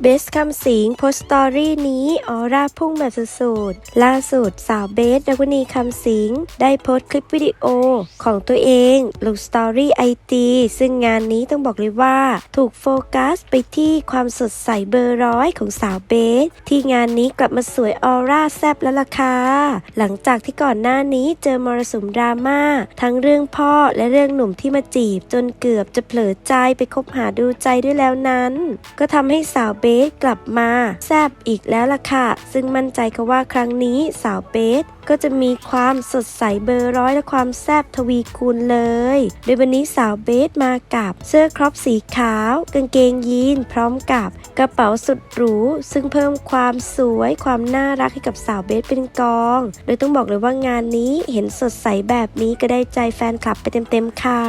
เบสคำสิงโพสตอรี่นี้ออร่าพุ่งแบบสุดๆล่าสุดสาวเบสดาวนีคำสิงได้โพสคลิปวิดีโอของตัวเองลงสตอรี่ไอจีซึ่งงานนี้ต้องบอกเลยว่า ถูกโฟกัสไปที่ความสดใสเบอร์ร้อยของสาวเบส ที่งานนี้กลับมาสวยออร่าแซบแล้วล่ะค่ะหลังจากที่ก่อนหน้านี้เจอมรสุมดราม่าทั้งเรื่องพ่อและเรื่องหนุ่มที่มาจีบ จนเกือบจะเผลอใจไปคบหาดูใจด้วยแล้วนั้น ก็ทำให้สาวเบสกลับมา แซบอีกแล้วล่ะค่ะ ซึ่งมั่นใจค่ะว่าครั้งนี้สาวเบสก็จะมีความสดใสเบอร์ร้อยและความแซบทวีคูณเลย โดยวันนี้สาวเบสมากับเสื้อครอปสีขาว กางเกงยีนพร้อมกับกระเป๋าสุดหรู ซึ่งเพิ่มความสวยความน่ารักให้กับสาวเบสเป็นกอง โดยต้องบอกเลยว่างานนี้เห็นสดใสแบบนี้ก็ได้ใจแฟนคลับไปเต็มๆค่ะ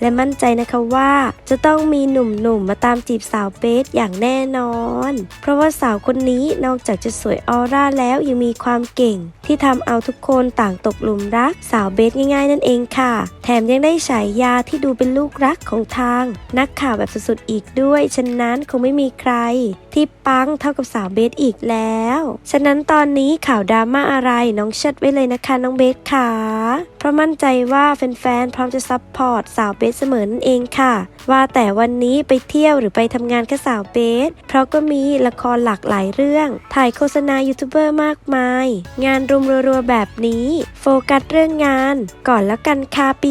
และมั่นใจนะคะว่า จะต้องมีหนุ่มๆมาตามจีบสาวเบสอย่างแน่นอน เพราะว่าสาวคนนี้นอกจากจะสวยออร่าแล้วยังมีความเก่งที่ทำเอาทุกคนต่างตกหลุมรักสาวเบสง่ายๆนั่นเองค่ะแถมยังได้ฉายาที่ดูเป็นลูกรักของทาง นักข่าวแบบสุดๆอีกด้วย ฉะนั้นคงไม่มีใคร ที่ปังเท่ากับสาวเบสอีกแล้ว ฉะนั้นตอนนี้ข่าวดราม่าอะไรน้องเชัดไว้เลยนะคะน้องเบสค่ะเพราะมั่นใจว่าแฟนๆพร้อมจะซัพพอร์ตสาวเบสเสมอนั่นเองค่ะ ว่าแต่วันนี้ไปเที่ยวหรือไปทำงานกับสาวเบส เพราะก็มีละครหลากหลายเรื่อง ถ่ายโฆษณายูทูบเบอร์มากมาย งานรุมรัวๆแบบนี้ โฟกัสเรื่องงาน ก่อนแล้วกันค่ะป